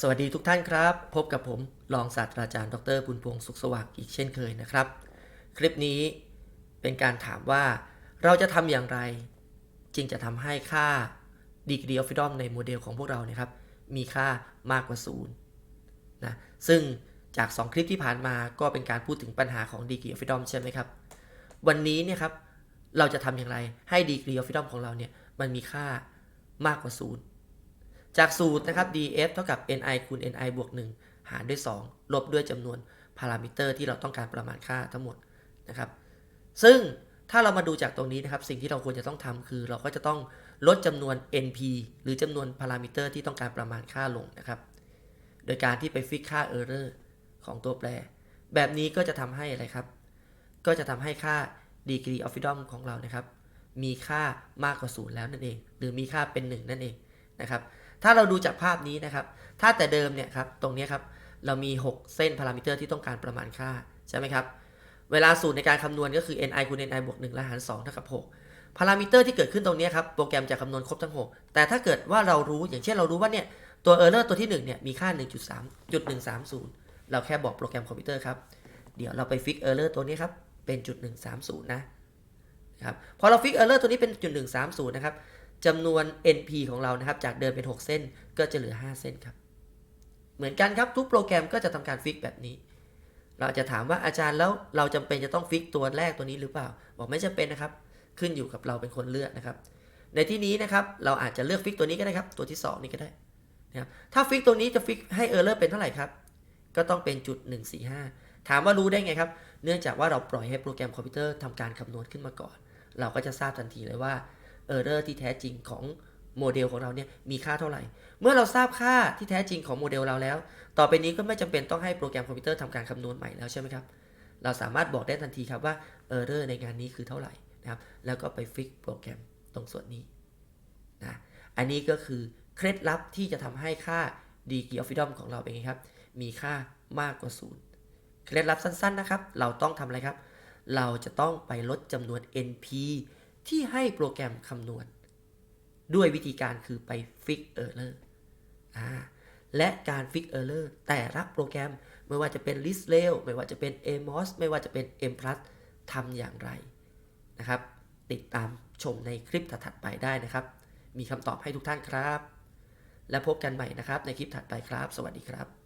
สวัสดีทุกท่านครับ พบกับผมรองศาสตราจารย์ ดรบุญพงศ์สุขสวัสดิ์อีกเช่นเคยนะครับ คลิปนี้เป็นการถามว่าเราจะทำอย่างไร จึงจะทำให้ค่า degree of freedom ในโมเดลของพวกเราเนี่ยครับ มีค่ามากกว่าศูนย์นะซึ่งจาก 2 คลิปที่ผ่านมาก็เป็นการพูดถึงปัญหาของ degree of freedom ใช่ไหมครับ วันนี้เนี่ยครับเราจะทำอย่างไรให้ degree of freedom ของเราเนี่ยมันมีค่ามากกว่าศูนย์ จากสูตรนะครับ df เท่ากับ ni คูณ ni บวก 1 หารด้วย 2 ลบด้วยจำนวนพารามิเตอร์ที่เราต้องการประมาณค่าทั้งหมดนะครับ ซึ่งถ้าเรามาดูจากตรงนี้นะครับ สิ่งที่เราควรจะต้องทำคือ เราก็จะต้องลดจำนวน np หรือจำนวนพารามิเตอร์ที่ต้องการประมาณค่าลงนะครับ โดยการที่ไปฟิกค่า error ของตัวแปร แบบนี้ก็จะทำให้อะไรครับ ก็จะทำให้ค่า degree of freedom ของเรานะครับ มีค่ามากกว่าศูนย์แล้วนั่นเอง หรือมีค่าเป็น 1 นั่นเองนะครับ ถ้าเราดูจากภาพนี้นะครับ ถ้าแต่เดิมเนี่ยครับ ตรงนี้ครับ เรามี 6 เส้นพารามิเตอร์ที่ต้องการประมาณค่า ใช่ไหมครับ เวลาสูตรในการคำนวณก็คือ ni คูณ ni บวก1และหาร2เท่ากับ 6 พารามิเตอร์ที่เกิดขึ้นตรงนี้ครับ โปรแกรมจะคำนวณครบทั้ง 6 แต่ถ้าเกิดว่าเรารู้ อย่างเช่นเรารู้ว่าเนี่ย ตัว error ตัวที่ 1 เนี่ย มีค่า 1.3.130 เราแค่บอกโปรแกรมคอมพิวเตอร์ครับ เดี๋ยวเราไปฟิก error ตัวนี้ครับ เป็นจุด130 นะนะครับ พอเราฟิก error ตัวนี้เป็นจุด130 นะครับ จำนวน NP ของเรานะครับ จากเดิมเป็น 6 เส้นก็จะเหลือ 5 เส้นครับ เหมือนกันครับทุกโปรแกรมก็จะทำการฟิกแบบนี้ เราจะถามว่าอาจารย์แล้วเราจำเป็นจะต้องฟิกตัวแรกตัวนี้หรือเปล่า บอกไม่จำเป็นนะครับ ขึ้นอยู่กับเราเป็นคนเลือกนะครับ ในที่นี้นะครับเราอาจจะเลือกฟิกตัวนี้ก็ได้ครับ ตัวที่ 2 นี้ก็ได้นะครับถ้าฟิกตัวนี้จะฟิกให้ error เป็นเท่าไหร่ครับ ก็ต้องเป็นจุด145 ถามว่ารู้ได้ไงครับ เนื่องจากว่าเราปล่อยให้โปรแกรมคอมพิวเตอร์ทำการคำนวณขึ้นมาก่อน เราก็จะทราบทันทีเลยว่า เออร์เรอร์ที่แท้จริงของโมเดลของเราเนี่ยมีค่าเท่าไหร่ เมื่อเราทราบค่าที่แท้จริงของโมเดลเราแล้ว ต่อไปนี้ก็ไม่จำเป็นต้องให้โปรแกรมคอมพิวเตอร์ทำการคำนวณใหม่แล้วใช่ไหมครับ เราสามารถบอกได้ทันทีครับว่าเออร์เรอร์ในงานนี้คือเท่าไหร่นะครับ แล้วก็ไปฟิกโปรแกรมตรงส่วนนี้นะ อันนี้ก็คือเคล็ดลับที่จะทำให้ค่า degree of freedom ของเราเป็นไงครับ มีค่ามากกว่าศูนย์เคล็ดลับสั้นๆนะครับ เราต้องทำอะไรครับ เราจะต้องไปลดจำนวน NP ที่ให้โปรแกรมคำนวณ ด้วยวิธีการคือไป fix error อ่าและการ fix error แต่ละโปรแกรมไม่ว่าจะเป็น list rail ไม่ว่าจะเป็น amos ไม่ว่าจะเป็น m plus ทำอย่างไรนะครับ ติดตามชมในคลิปถัดๆไปได้นะครับ มีคำตอบให้ทุกท่านครับ และพบกันใหม่นะครับในคลิปถัดไปครับ สวัสดีครับ